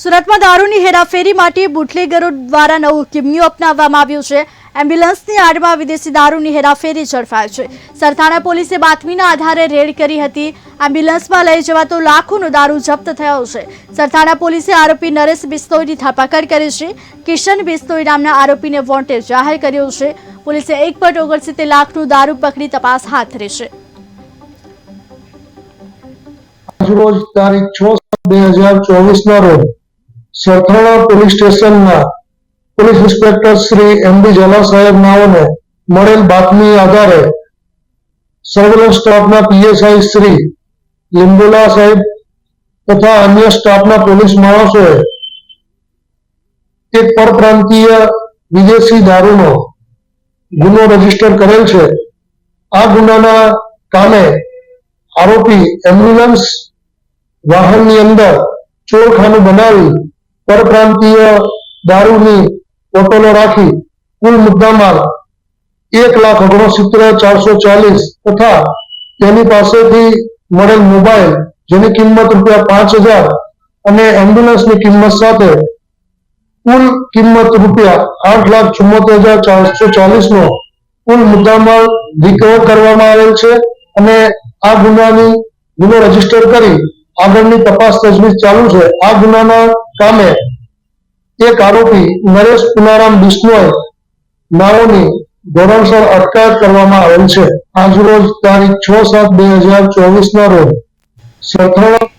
સુરતમાં દારૂની હેરાફેરી માટે બુટલેગરો દ્વારા નવું કિમ્યુ અપનાવવામાં આવ્યું છે. એમ્બ્યુલન્સની આડમાં વિદેશી દારૂની હેરાફેરી ઝડપાય છે. સરથાણા પોલીસે બાતમીના આધારે રેડ કરી હતી. એમ્બ્યુલન્સમાં લઈ જવાતો લાખોનો દારૂ જપ્ત થયો છે. સરથાણા પોલીસે આરોપી નરેશ બિસ્તોઈની ધરપકડ કરી છે. કિશન બિસ્તોઈ નામના આરોપીને વોન્ટેડ જાહેર કર્યો છે. પોલીસે એક પોઈન્ટ ઓગણસિત્તેર લાખનું દારૂ પકડી તપાસ હાથ ધરી છે. રોજ તારીખ છ બે હજાર ચોવીસ ના રોજ સરથાણા પોલીસ સ્ટેશનના police inspector Shri M D Zala સાહેબ નાઓને મળેલ બાતમી આધારે સર્વેલન્સ સ્ટાફના પીએસઆઈ શ્રી લીંબોલા સાહેબ તથા અન્ય સ્ટાફના પોલીસ માણસોએ એક પરપ્રાંતીય વિદેશી દારૂનો ગુનો રજિસ્ટર કરેલ છે. આ ગુનાના કામે આરોપી એમ્બ્યુલન્સ વાહનની અંદર ચોરખાનું બનાવી પરપ્રાંતીય દારૂની બોટલો રાખી કુલ મુદ્દામાલ એક લાખ ઓગણસિત્તેર ચારસો ચાલીસ તથા તેની પાસેથી મળેલ મોબાઈલ, જેની કિંમત રૂપિયા પાંચ હજાર અને એમ્બ્યુલન્સની કિંમત સાથે કુલ કિંમત રૂપિયા આઠ લાખ ચુમ્મોતેર હજાર ચારસો ચાલીસ નો કુલ મુદ્દામાલ રિકવર કરવામાં આવેલ છે અને આ ગુનાની ગુનો રજિસ્ટર કરી આગળની તપાસ તજવીજ ચાલુ છે. આ ગુનાના કામે એક આરોપી નરેશ પુનારામ બિશ્નોય નાઓની ધોરણસર અટકાયત કરવામાં આવેલ છે. આજરોજ તારીખ છ સાત બે હજાર ચોવીસ ના રોજ સરથાણા